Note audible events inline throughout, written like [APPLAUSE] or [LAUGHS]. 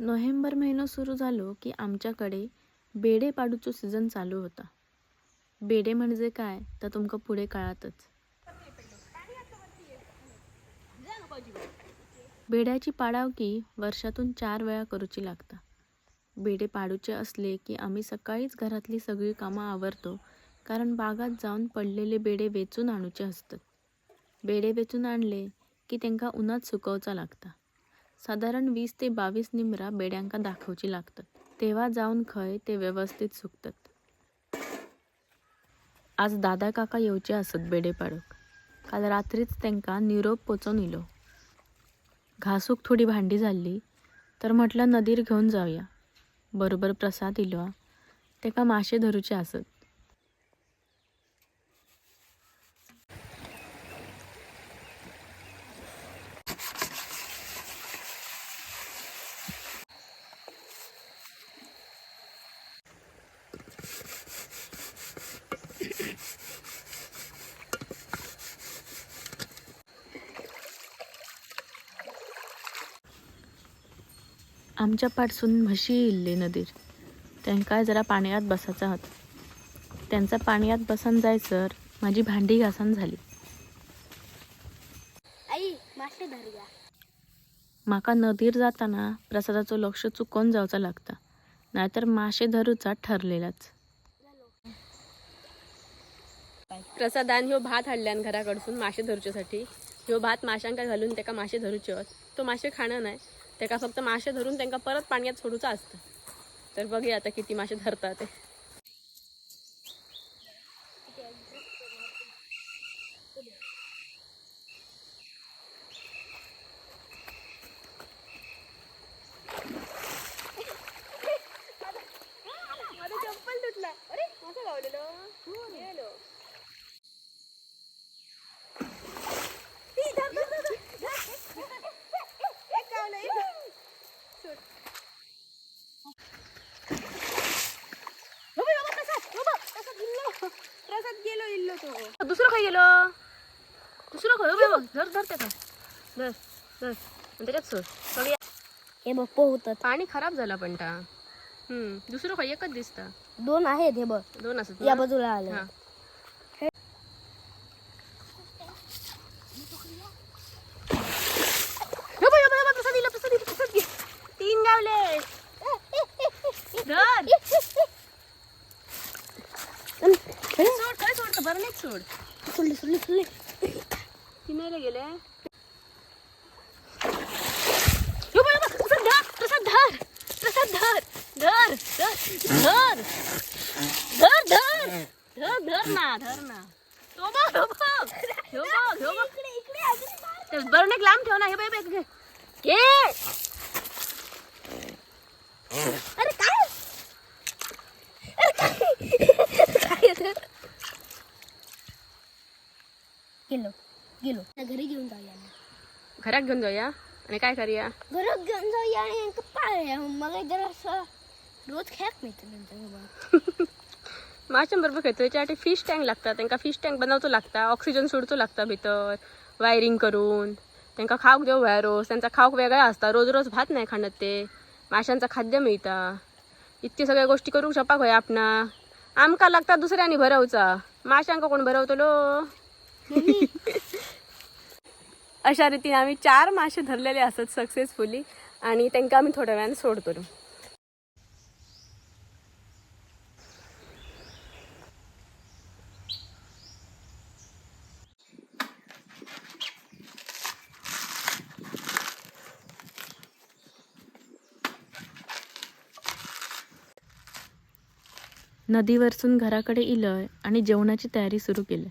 November महिनो सुरू झालो की आमच्याकडे बेडे पाडूचो सीझन चालू होता. बेडे म्हणजे काय? तर तुमका पुढे कळातच. बेड्याची पाडावकी वर्षातून चार वेळा करूची लागता. बेडे पाडूचे असले की आम्ही सकाळीच घरातली सगळी कामं आवरतो कारण बागात जाऊन पडलेले बेडे वेचून आणूचे असतात. बेडे वेचून आणले की त्यांका उन्हात सुकवचा लागता. साधारण वीस ते बावीस निमरा बेड्यांका दाखवची लागतात. तेव्हा जाऊन खंय ते व्यवस्थित सुकतात. आज दादा काका येवचे असत बेडे पाडूक काल रात्रीच त्यांका निरोप पोचून इलो. घासूक थोडी भांडी झाली तर म्हटलं नदीर घेऊन जाऊया. बरोबर प्रसाद इलो तेका मासे धरूचे असत. आमच्या पाडसून म्हशी इल्ले नदीर त्यांका जरा पाण्यात बसायचा होता. त्यांचा पाण्यात बसन जायसर माझी भांडी घासन झाली. आई मासे धरूया माका नदीर जाताना प्रसादाचं लक्ष चुकून जावचा लागता. नाहीतर मासे धरूचा ठरलेलाच. प्रसादान ह्यो भात हाडल्यान घराकडसून मासे धरच्यासाठी. ह्यो भात माशांका घालून तेका मासे धरूचे होत तो मासे खाणं नाही तेका फक्त मासे धरून त्यांका परत पाण्यात सोडूचा असतं. तर बघूया आता किती मासे धरतात ते माझा चप्पल तुटला अरे माझं गावलेलो गेलो प्रसाद गेलो इल्लो तो दुसरं काय गेलो? दुसरं काय बघ धर धर त्याचा. धर धर. त्याच्यात सोड. बघूया हे बघ पोहतात. पाणी खराब झाला पण हम्म दुसरं काय एकच दिसता. दोन आहेत हे बघ. दोन असत या बाजूला आले. बसले ती नाही गेले प्रसाद धर प्रसाद धर धर धर धर धर धर धर ना धर ना. तो बघ बघ ठेव बघ ठेव बघ बरं लांब ठेव ना हे बाई घे. गेलो गेलो. घरी घेऊन जाऊया घरात घेऊन जाऊया? आणि काय करूया? घरात घेऊन जाऊया आणि पाळूया. मला जरा असं रोज खेळत नाही त्यांच्या माशांबरोबर खेळतो याच्यासाठी फिश टँक लागतात. त्यांना फिश टँक बनवतो लागता. ऑक्सिजन सोडतो लागता भितर. वायरिंग करून. त्यांना खाऊक देऊ रोज त्यांचा खाऊक वेगळा असता. रोज रोज भात नाही खाणत ते. माशांचं खाद्य मिळता. इतके सगळ्या गोष्टी करू शपाक होय आपणा? आमका लागता दुसऱ्यानी भरवचा. माशांका कोण भरवतलो? [LAUGHS] अशा रीतीने आम्ही चार मासे धरलेले असत सक्सेसफुली आणि त्यांना आम्ही थोड्या वेळाने सोडतो. नदीवरसून घराकडे इलय आणि जेवणाची तयारी सुरू केली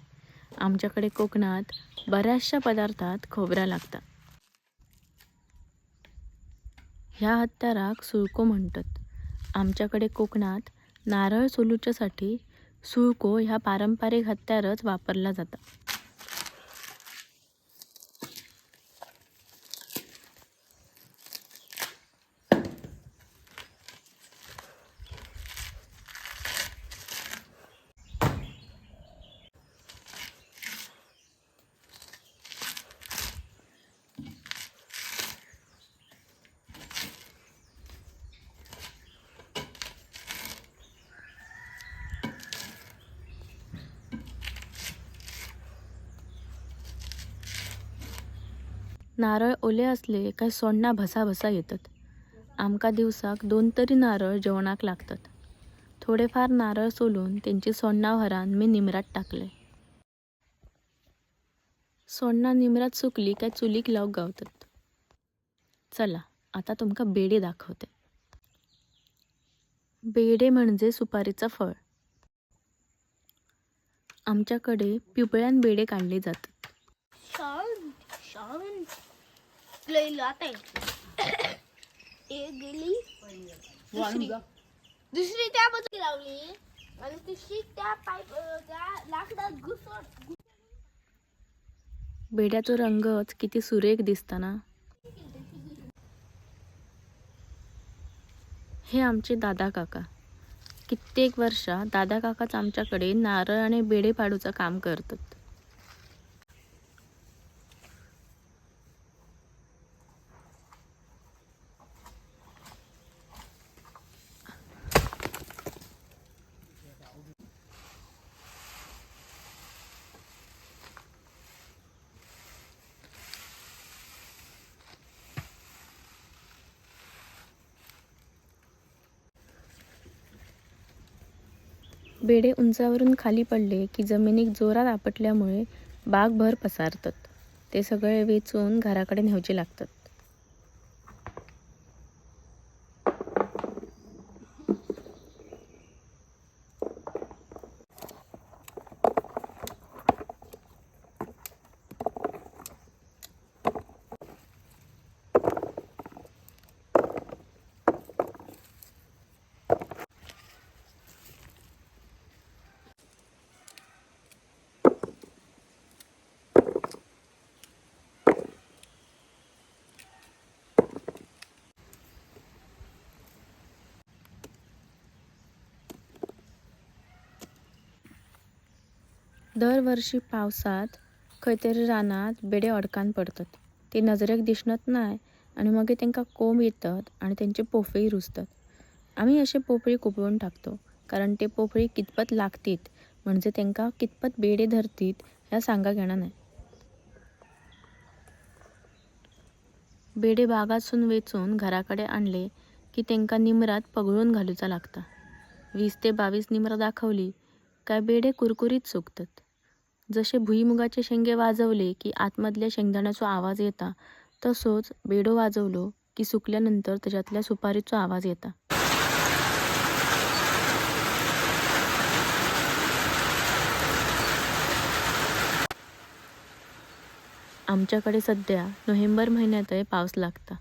आमच्याकडे कोकणात बऱ्याचशा पदार्थात खोबरा लागतात. ह्या हत्याराक सुळको म्हणतात. आमच्याकडे कोकणात नारळ सोलूच्यासाठी सुळको ह्या पारंपरिक हत्यारच वापरला जाता. नारळ ओले असले काय सोण्णा भसा भसा येतात. आमका दिवसाक दोन तरी नारळ जेवणाक लागतात. थोडेफार नारळ सोलून त्यांची सोण्णां व्हरान मी निमरात टाकले. सोण्णां निमरात सुकली काय चुलीक लावक गावतात. चला आता तुमका बेडे दाखवते. बेडे म्हणजे सुपारीचं फळ. आमच्याकडे पिवळ्यान बेडे काढले जातात. शाळून शाळून लई आता [COUGHS] एक गेली दुसरी. दुसरी त्या बाजूला लावली. आणि तिसरी त्या पाईप त्या लाकडात बेड्याचा रंगच किती सुरेख दिसताना हे आमचे दादा काका. कित्येक वर्षा दादा काकाच आमच्याकडे नारळ आणि बेडे पाडूचं काम करतात. बेडे उंचावरून खाली पडले की जमिनीक जोरात आपटल्यामुळे बागभर पसारतात. ते सगळे वेचून घराकडे न्यावचे लागतात. दरवर्षी पावसात खंयतरी रानांत बेडे अडकान पडतात. ते नजरेक दिसणत नाय आणि मग तेंकां कोंब येतात आणि त्यांचे पोफळी रुजतात. आम्ही असे पोफळी कुपळून टाकतो कारण ते पोफळी कितपत लागतीत म्हणजे तेंकां कितपत बेडे धरतीत ह्या सांगा घेणा नाही बेडे बागासून वेचून घराकडे आणले की तेंकां निमरात पगळून घालूचा लागता. वीस ते बावीस निमरं दाखवली काय बेडे कुरकुरीत सुकतात. जसे भुईमुगाचे शेंगे वाजवले की आतमधल्या शेंगदाण्याचो आवाज येता तसोच बेडो वाजवलो की सुकल्यानंतर त्याच्यातल्या सुपारीचो आवाज येता. आमच्याकडे सध्या नोव्हेंबर महिन्यातही पाऊस लागता.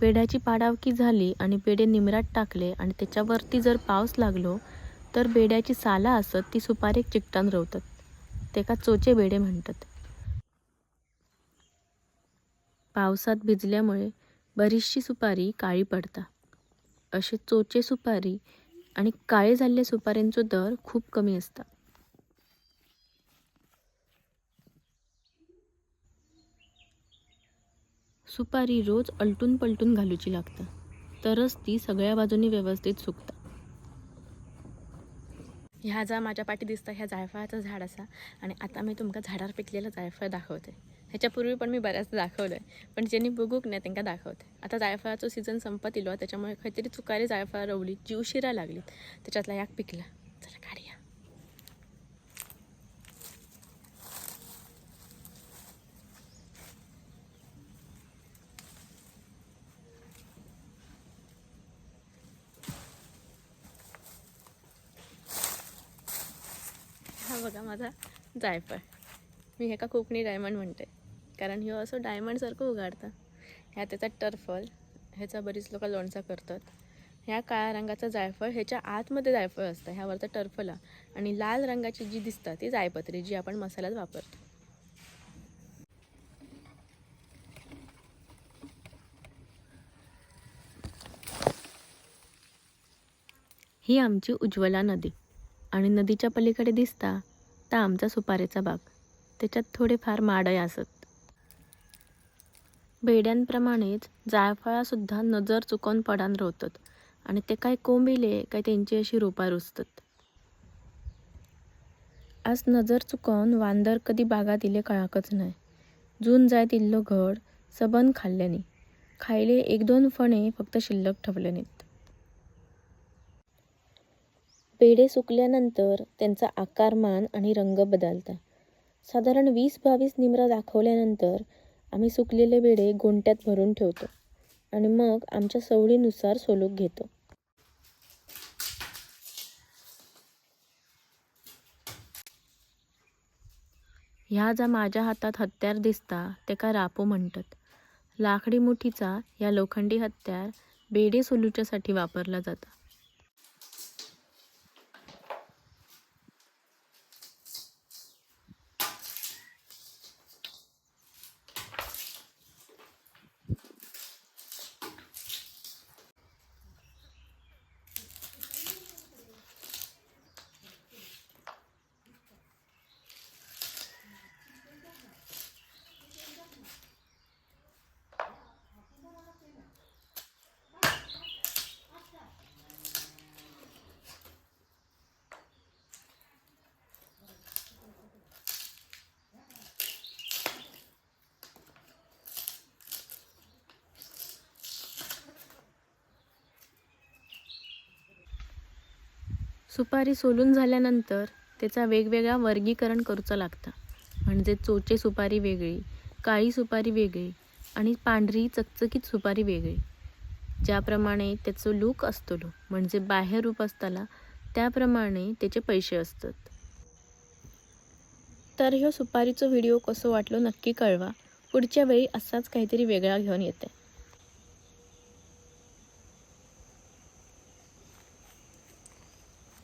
पेड्याची पाडावकी झाली आणि पेडे निमरात टाकले आणि त्याच्यावरती जर पाऊस लागलो तर बेड्याची साला असत ती सुपारीक चिकटान रवतात. तेका चोचे बेडे म्हणतात. पावसात भिजल्यामुळे बरीचशी सुपारी काळी पडता. असे चोचे सुपारी आणि काळे झालेल्या सुपाऱ्यांचो दर खूप कमी असतात सुपारी रोज अलटून पलटून घालूची लागता. तरच ती सगळ्या बाजूनी व्यवस्थित सुकता. ह्या जा माझ्या पाठी दिसता ह्या जायफळाचं झाड असा. आणि आता मी तुमका झाडावर पिकलेलं जायफळ दाखवते. ह्याच्यापूर्वी पण मी बऱ्याचदा दाखवलं आहे पण ज्यांनी बघूक नाही त्यांना दाखवते. आता जायफळाचं सीझन संपत इलो त्याच्यामुळे काहीतरी चुकारी जायफळ रवली जी उशिरा लागली त्याच्यातला याक पिकला. चला काढूया हा बघा माझा जायफळ. मी ह्याका कोकणी डायमंड म्हणते. कारण ह्यो असं डायमंडसारखं उगाडता. ह्या त्याचा टर्फल ह्याचा बरीच लोक लोणचा करतात. ह्या काळ्या रंगाचा जायफळ ह्याच्या आतमध्ये जायफळ असतं. ह्यावरचा टर्फला आणि लाल रंगाची जी दिसतात ती जायपत्री जी आपण मसाल्यात वापरतो. ही आमची उज्ज्वला नदी. आणि नदीच्या पलीकडे दिसता तर आमचा सुपारीचा बाग त्याच्यात थोडेफार माडय असत बेड्यांप्रमाणेच जायफळासुद्धा नजर चुकवून पडान रवतात आणि ते काय कोंबिले काय त्यांची अशी रोपा रुजतात. आज नजर चुकवून वांदर कधी बागात इले कळाकच नाही. जून जायत इल्लो घड सबन खाल्ल्याने. खायले एक दोन फणे फक्त शिल्लक ठेवल्याने पेढे सुकल्यानंतर त्यांचा आकारमान आणि रंग बदलता. साधारण वीस बावीस निमरा दाखवल्यानंतर आम्ही सुकलेले बेडे गोंट्यात भरून ठेवतो आणि मग आमच्या सवडीनुसार सोलूक घेतो. ह्या ज्या माझ्या हातात हत्यार दिसता तेका रापो म्हणतात. लाकडी मुठीचा या लोखंडी हत्यार बेडे सोलूच्यासाठी वापरला जाता. सुपारी सोलून झाल्यानंतर त्याचा वेगवेगळा वर्गीकरण करूचा लागता. म्हणजे चोचे सुपारी वेगळी काळी सुपारी वेगळी आणि पांढरी चकचकीत सुपारी वेगळी. ज्याप्रमाणे त्याचं लूक असतलो म्हणजे बाह्य रूप असताना त्याप्रमाणे त्याचे पैसे असतात. तर ह्यो सुपारीचो व्हिडिओ कसो वाटलो नक्की कळवा. पुढच्या वेळी असाच काहीतरी वेगळा घेऊन येते.